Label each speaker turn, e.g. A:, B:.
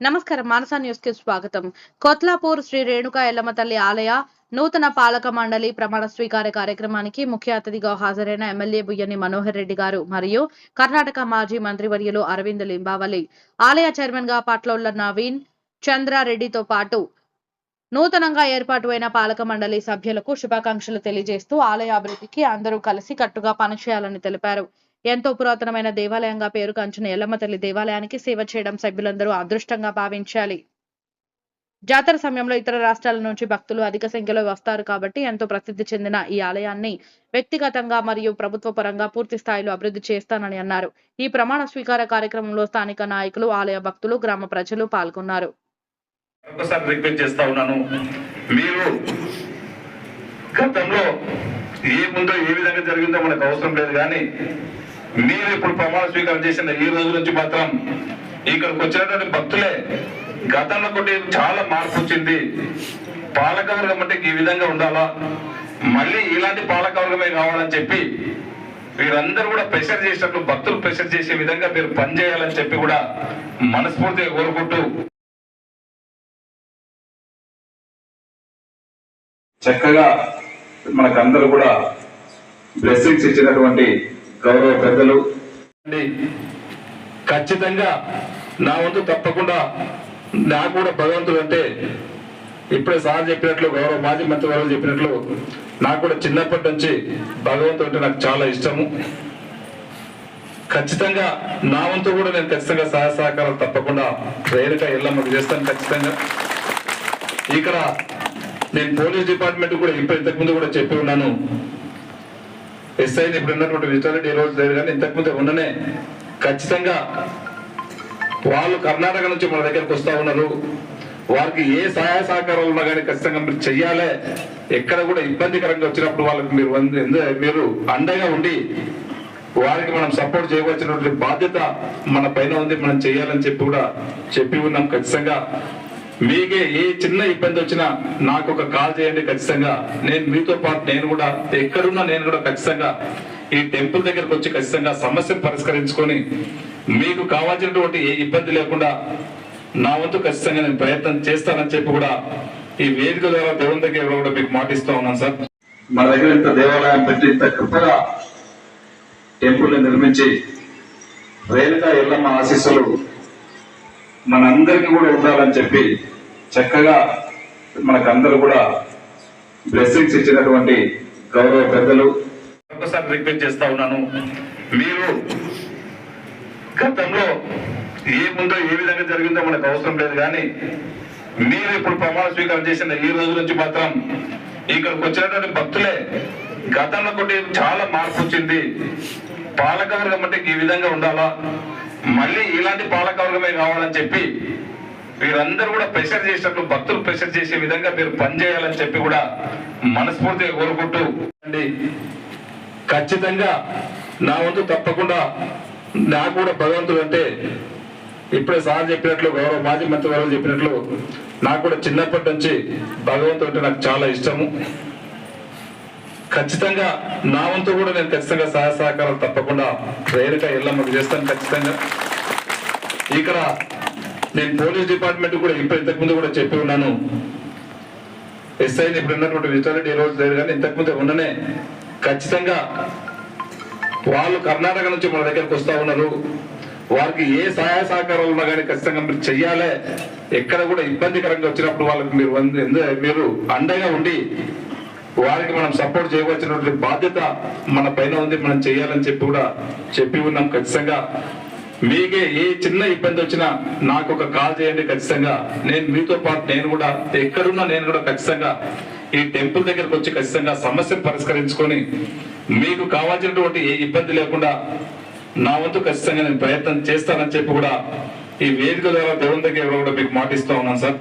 A: నమస్కారం మానస న్యూస్కి స్వాగతం. కొత్లాపూర్ శ్రీ రేణుకా ఎల్లమ్మ తల్లి ఆలయ నూతన పాలక మండలి ప్రమాణ స్వీకార కార్యక్రమానికి ముఖ్య అతిథిగా హాజరైన ఎమ్మెల్యే బుయ్యని మనోహర్ రెడ్డి గారు మరియు కర్ణాటక మాజీ మంత్రివర్యులు అరవింద్ లింబావలి ఆలయ చైర్మన్గా పాట్లోళ్ళ నవీన్ చంద్రారెడ్డితో పాటు నూతనంగా ఏర్పాటు అయిన పాలక మండలి సభ్యులకు శుభాకాంక్షలు తెలియజేస్తూ ఆలయ అభివృద్ధికి అందరూ కలిసి కట్టుగా పనిచేయాలని తెలిపారు. ఎంతో పురాతనమైన దేవాలయంగా పేరుగాంచిన ఎల్లమ్మ తల్లి దేవాలయానికి సేవ చేయడం సభ్యులందరూ అదృష్టంగా భావించాలి. జాతర సమయంలో ఇతర రాష్ట్రాల నుంచి భక్తులు అధిక సంఖ్యలో వస్తారు కాబట్టి ఎంతో ప్రసిద్ధి చెందిన ఈ ఆలయాన్ని వ్యక్తిగతంగా మరియు ప్రభుత్వ పరంగా పూర్తి స్థాయిలో అభివృద్ధి చేస్తానని అన్నారు. ఈ ప్రమాణ స్వీకార కార్యక్రమంలో స్థానిక నాయకులు ఆలయ భక్తులు గ్రామ ప్రజలు పాల్గొన్నారు.
B: చేస్తా ఉన్నాను. మీరు గతంలో ఏ విధంగా జరిగిందో మనకు అవసరం లేదు కానీ మీరు ఇప్పుడు ప్రమాణ స్వీకారం చేసిన ఈ రోజు నుంచి మాత్రం ఇక్కడికి వచ్చినటువంటి భక్తులే గతంలో కొట్టి చాలా మార్పు వచ్చింది. పాలకవర్గం అంటే ఈ విధంగా ఉండాలా? మళ్ళీ ఇలాంటి పాలకవర్గమే కావాలని చెప్పి వీరందరూ కూడా ప్రెషర్ చేసినట్లు భక్తులు ప్రెషర్ చేసే విధంగా మీరు పనిచేయాలని చెప్పి కూడా మనస్ఫూర్తిగా కోరుకుంటూ చక్కగా మనకందరూ కూడా బ్లెస్సింగ్స్ ఇచ్చినటువంటి గౌరవ పెద్దలు. ఖచ్చితంగా నా వంతు తప్పకుండా నాకు కూడా భగవంతుడు అంటే ఇప్పుడే సార్ చెప్పినట్లు గౌరవ మాజీ మంత్రి వారు చెప్పినట్లు నాకు కూడా చిన్నప్పటి నుంచి భగవంతుడు అంటే నాకు చాలా ఇష్టము. ఖచ్చితంగా నా వంతు కూడా నేను ఖచ్చితంగా సహాయ సహకారాలు తప్పకుండా రేణుక ఎల్లమ్మకు చేస్తాను ఖచ్చితంగా. ఇక్కడ నేను పోలీస్ డిపార్ట్మెంట్ కూడా ఇప్పుడు ఇంతకుముందు కూడా చెప్పి ఉన్నాను. ఎస్ఐ ఇప్పుడు ఉన్నటువంటి విజిటాలిటీ ఈ రోజు లేదు కానీ ఇంతకుముందు ఉన్ననే ఖచ్చితంగా వాళ్ళు కర్ణాటక నుంచి మన దగ్గరకు వస్తూ ఉన్నారు. వారికి ఏ సహాయ సహకారాలు ఉన్నా కానీ ఖచ్చితంగా మీరు చెయ్యాలే. ఎక్కడ కూడా ఇబ్బందికరంగా వచ్చినప్పుడు వాళ్ళకి మీరు మీరు అండగా ఉండి వారికి మనం సపోర్ట్ చేయవలసినటువంటి బాధ్యత మన పైన ఉంది మనం చేయాలని చెప్పి కూడా చెప్పి ఉన్నాం. ఖచ్చితంగా మీకే ఏ చిన్న ఇబ్బంది వచ్చినా నాకు ఒక కాల్ చేయండి ఖచ్చితంగా. నేను మీతో పాటు నేను కూడా ఎక్కడున్నా నేను కూడా ఖచ్చితంగా ఈ టెంపుల్ దగ్గరకు వచ్చి ఖచ్చితంగా సమస్యను పరిష్కరించుకొని మీకు కావాల్సినటువంటి ఏ ఇబ్బంది లేకుండా నా వంతు ఖచ్చితంగా నేను ప్రయత్నం చేస్తానని చెప్పి కూడా ఈ వేదిక ద్వారా దేవుని దగ్గర కూడా మీకు మాటిస్తూ ఉన్నాను సార్. మన దగ్గర ఇంత దేవాలయం పెట్టి ఇంత కృపగా టెంపుల్ నిర్మించి రేణుగా ఎల్లమ్మ ఆశీస్సులు మనందరికీ కూడా ఉండాలని చెప్పి చక్కగా మనకందరూ కూడా బ్లెస్సింగ్స్ ఇచ్చినటువంటి గౌరవ పెద్దలు. ఒకసారి రిక్వెస్ట్ చేస్తా ఉన్నాను. మీరు గతంలో ఏముందో ఏ విధంగా జరిగిందో మనకు అవసరం లేదు కానీ మీరు ఇప్పుడు ప్రమాణ స్వీకారం చేసిన ఈ రోజు నుంచి మాత్రం ఇక్కడికి వచ్చినటువంటి భక్తులే గతంలో కొన్ని చాలా మార్పు వచ్చింది. పాలకవర్గం అంటే ఈ విధంగా ఉండాలా? మళ్ళీ ఇలాంటి పాలకవర్గమే కావాలని చెప్పి వీరందరూ కూడా ప్రెషర్ చేసినట్లు భక్తులు ప్రెషర్ చేసే విధంగా మీరు పనిచేయాలని చెప్పి కూడా మనస్ఫూర్తిగా కోరుకుంటూ అండి ఖచ్చితంగా నా వంతు తప్పకుండా నాకు కూడా భగవంతుడు అంటే ఇప్పుడే సార్ చెప్పినట్లు గౌరవ మాజీ మంత్రి వారు చెప్పినట్లు నాకు కూడా చిన్నప్పటి నుంచి భగవంతుడు అంటే నాకు చాలా ఇష్టము. ఖచ్చితంగా నా వంతు కూడా నేను ఖచ్చితంగా సహాయ సహకారాలు తప్పకుండా రేణుక ఎల్లమ్మకు చేస్తాను ఖచ్చితంగా. ఇక్కడ నేను పోలీస్ డిపార్ట్మెంట్ కూడా ఇప్పుడు ఇంతకు ముందు కూడా చెప్పి ఉన్నాను. ఎస్ఐ ఇప్పుడు ఉన్నటువంటి విజిటాలిటీ ఈ రోజు లేదు కానీ ఇంతకు ముందు ఉన్ననే ఖచ్చితంగా వాళ్ళు కర్ణాటక నుంచి మన దగ్గరకు వస్తూ ఉన్నారు. వారికి ఏ సహాయ సహకారాలు ఉన్నా కానీ ఖచ్చితంగా మీరు చెయ్యాలే. ఎక్కడ కూడా ఇబ్బందికరంగా వచ్చినప్పుడు వాళ్ళకి మీరు మీరు అండగా ఉండి వారికి మనం సపోర్ట్ చేయవలసినటువంటి బాధ్యత మన పైన ఉంది మనం చేయాలని చెప్పి కూడా చెప్పి ఉన్నాం. ఖచ్చితంగా మీకే ఏ చిన్న ఇబ్బంది వచ్చినా నాకు ఒక కాల్ చేయండి ఖచ్చితంగా. నేను మీతో పాటు నేను కూడా ఎక్కడున్నా నేను కూడా ఖచ్చితంగా ఈ టెంపుల్ దగ్గరకు వచ్చి ఖచ్చితంగా సమస్యను పరిష్కరించుకొని మీకు కావాల్సినటువంటి ఏ ఇబ్బంది లేకుండా నా వంతు ఖచ్చితంగా నేను ప్రయత్నం చేస్తానని చెప్పి కూడా ఈ వేదిక ద్వారా దేవుని దగ్గర కూడా మీకు మాటిస్తూ ఉన్నాను సార్.